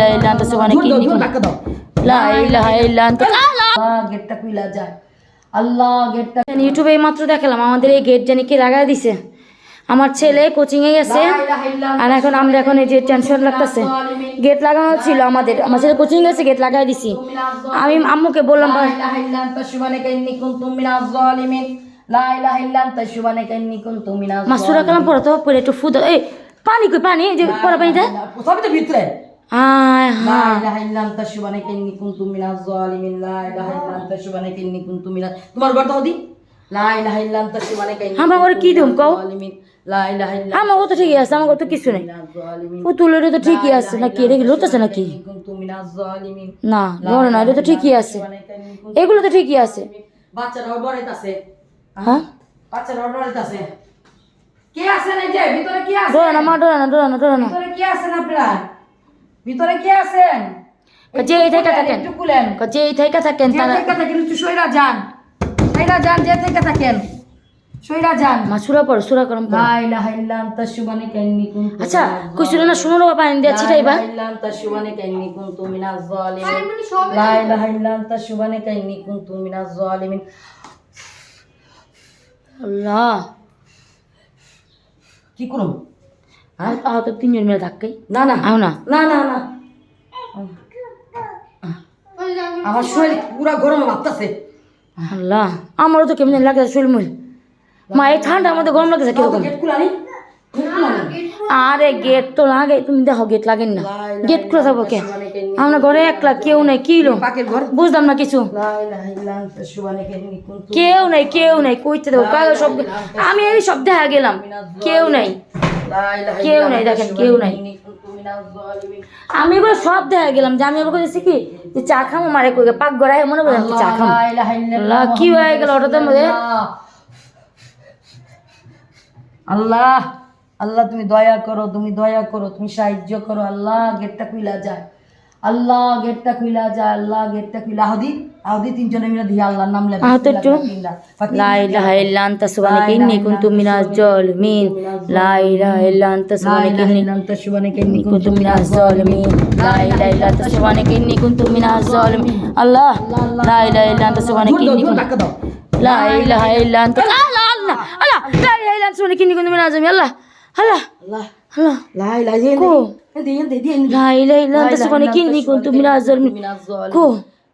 ইলাহা ইল্লা আনতা সুবহানাকা ইন্নী কুনতু লা ইলাহা ইল্লা আনতা আল্লাহ গেটটা কইলা যায়। আল্লাহ গেটটা ইউটিউবে মাত্র দেখলাম আমাদের এই গেট জানি কি লাগায় দিছে। আমার ছেলে কোচিং এ গেছে আর এখন আমরা এখন এই যে টেনশন লাগতেছে। গেট লাগানো ছিল আমাদের। আমার ছেলে কোচিং গেছে গেট লাগাই দিছি। আমি আম্মুকে বললাম মাসুরা কালাম পড়তো পরে একটু ফুদ এই পানি কই পানি যে পড়া তো ভিতরে। তোমার বর্ত হদি? আমার ওর কি দুম কও? আমার ও তো ঠিকই আছে আমার তো কিছু নেই। পুতুলের তো ঠিকই আছে কি লোতাছে নাকি? না লড়ে না এটা তো ঠিকই আছে। এগুলো তো ঠিকই আছে। বাচ্চারাও আছে হ্যাঁ? বাচ্চারাও আছে কে আছে না যে? ভিতরে আছে? ডরা না মা ডরা না ডরা না ডরা কি আছেন ভিতরে কে আছেন? যে এই থেকে থাকেন? একটু খুলেন। যে এই থেকে থাকেন তারা থেকে থাকেন একটু সইরা যান। সইরা যান যে থেকে থাকেন। সইরা যান। মা সুরা পড়ো সুরা করম পড়ো। লা ইলাহা ইল্লা আনতা সুবহানাকা ইন্নী কুনতু আচ্ছা না শুনো ছিটাইবা লা ইলাহা ইল্লা আনতা সুবহানাকা ইন্নী কুনতু মিনাজ জালিমিন লা ইলাহা ইল্লা আনতা সুবহানাকা ইন্নী কুনতু মিনাজ জালিমিন আল্লাহ। কি আহত তিনজন মিলে না না। আও না? না না না। আমার শরীর পুরা গরমে ভাবতেছে। আল্লাহ আমারও তো কেমন লাগে শরীর মা এই ঠান্ডার মধ্যে গরম লাগতেছে কীরকম? আরে গেট তো লাগে তুমি দেখো গেট লাগেন না। গেট খুলে থাকব কে? আমরা ঘরে একলা কেউ নেই কি লো বুঝলাম না কিছু। কেউ নেই কেউ নেই কইতে দেবো কাগজ সব আমি এই সব দেখা গেলাম। কেউ নেই। কেউ নাই দেখেন কেউ নাই। আমি এগুলো সব দেখা গেলাম যে আমি ওর কাছে কি যে চা খামো মারে কই পাক মনে চা খামো। কি হয়ে গেল মধ্যে? আল্লাহ আল্লাহ তুমি দয়া করো তুমি দয়া করো তুমি সাহায্য করো আল্লাহ গেটটা খুইলা যায় আল্লাহ গেটটা খুইলা যায় আল্লাহ গেটটা খুইলা আহদি আহতটু লা ইলাহা ইল্লা আনতা সুবহানাকা ইন্নী কুনতু মিনাজ জালিমিন লা ইলাহা ইল্লা আনতা সুবহানাকা ইন্নী কুনতু মিনাজ জালিমিন লা ইলাহা ইল্লা আনতা সুবহানাকা ইন্নী কুনতু মিনাজ জালিমিন আল্লাহ লা ইলাহা ইল্লা আনতা সুবহানাকা ইন্নী কুনতু লা ইলাহা ইল্লা আনতা আল্লাহ আল্লাহ আল্লাহ লা ইলাহা ইল্লা আনতা সুবহানাকা ইন্নী কুনতু মিনাজ জালিমিন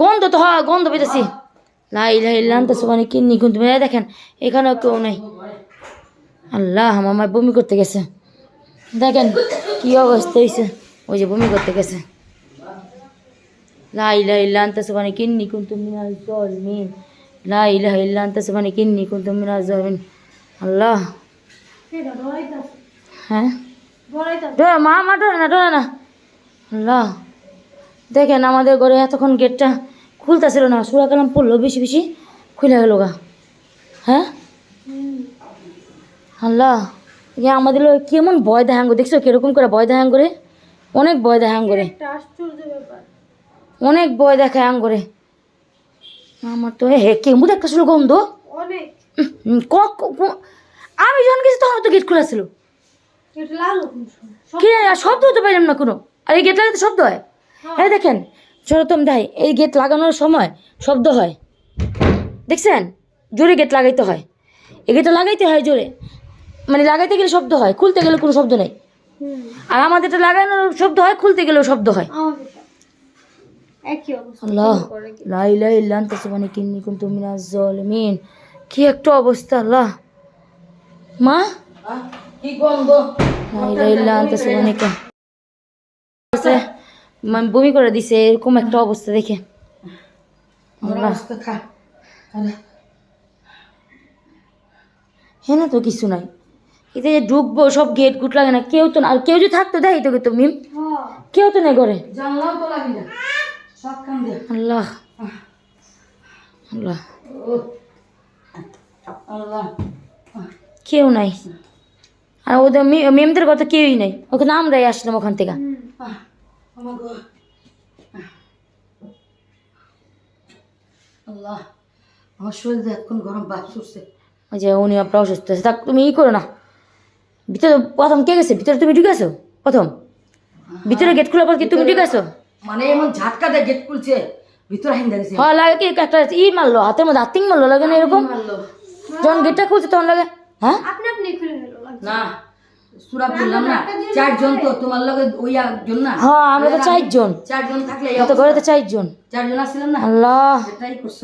গন্ধ তো হয় গন্ধ পেতেছি। লাই লাই লান্তা সুবানি কিন্নি কিন্তু মেয়ে দেখেন এখানেও কেউ নেই। আল্লাহ আমার বমি করতে গেছে। দেখেন কি অবস্থা হয়েছে ওই যে বমি করতে গেছে। লাই লাই লান্তা সুবানি কিন্নি কিন্তু মিনা জল মিন লাই লাই লান্তা সুবানি কিন্নি কিন্তু মিনা জল আল্লাহ। হ্যাঁ? মা মা ডরে না ডরে না। আল্লাহ। দেখেন আমাদের ঘরে এতক্ষণ গেটটা খুলতেছিল না সুরা কালাম পড়ল বেশি বেশি খুলে গেল গা। হ্যাঁ? আল্লাহ ইয়ে আমাদের লোক কেমন ভয় দেখাঙ্গ দেখছ কীরকম করে ভয় দেখাং করে অনেক ভয় দেখাং করে অনেক ভয় দেখায় আঙ্গরে আমার তো হে কেমন একটা ছিল গন্ধ হুম, ক- ক- ক- আমি যখন গেছি তখন তো গেট খোলা ছিল। কি শব্দ হতে পারলাম না কোনো। আর এই গেট লাগাতে শব্দ হয়? হ্যাঁ। দেখেন সরতম দেয় এই গেট লাগানোর সময় শব্দ হয়। দেখছেন? জোরে গেট লাগাইতে হয়। এই গেটটা লাগাইতে হয় জোরে। মানে লাগাইতে গেলে শব্দ হয় খুলতে গেলে কোনো শব্দ নেই। আর আমাদের এটা লাগানোর শব্দ হয় খুলতে গেলেও শব্দ হয়। আল্লাহ লা ইলাহা ইল্লা আনতা সুবহানাকা ইন্নী কুনতু মিনাজ জালিমিন কি একটা অবস্থা আল্লাহ। মা? আহ, কি গন্ধ? লা ইলাহা ইল্লা আনতা সুবহানাকা আছে মানে বমি করে দিছে এরকম একটা অবস্থা দেখে। হ্যাঁ না তো কিছু নাই। এতে যে ঢুকবো সব গেট গুট লাগে না কেউ তো আর কেউ যদি থাকতো দেয় তোকে তো মিম। কেউ তো নেই ঘরে। আল্লাহ। আল্লাহ। কেউ নাই। আর ওদের মেমদের কথা কেউই নাই। ওখানে আমরাই আসলাম ওখান থেকে। আল্লাহ আমার শরীর এখন গরম বাপ যে উনি আপনার অসুস্থ আছে তা তুমি ই করো না। ভিতরে প্রথম কে গেছে? ভিতরে তুমি ঢুকেছো প্রথম? ভিতরে গেট খোলার পর কি তুমি ঢুকেছো মানে এমন ঝাটকা দেয় গেট খুলছে ভিতরে হাইন দেখেছি। হ্যাঁ লাগে কি একটা ই মারলো হাতের মধ্যে হাতিং মারলো লাগে না এরকম? মারলো। যখন গেটটা খুলছে তখন লাগে হ্যাঁ? না। সুরা বললাম না। চারজন তো তোমার লগে ওই একজন না? হ্যাঁ আমরা তো চারজন। চারজন থাকলে তো ঘরে তো চারজন। চারজন আসছিলাম না? আল্লাহ। এটাই করছ।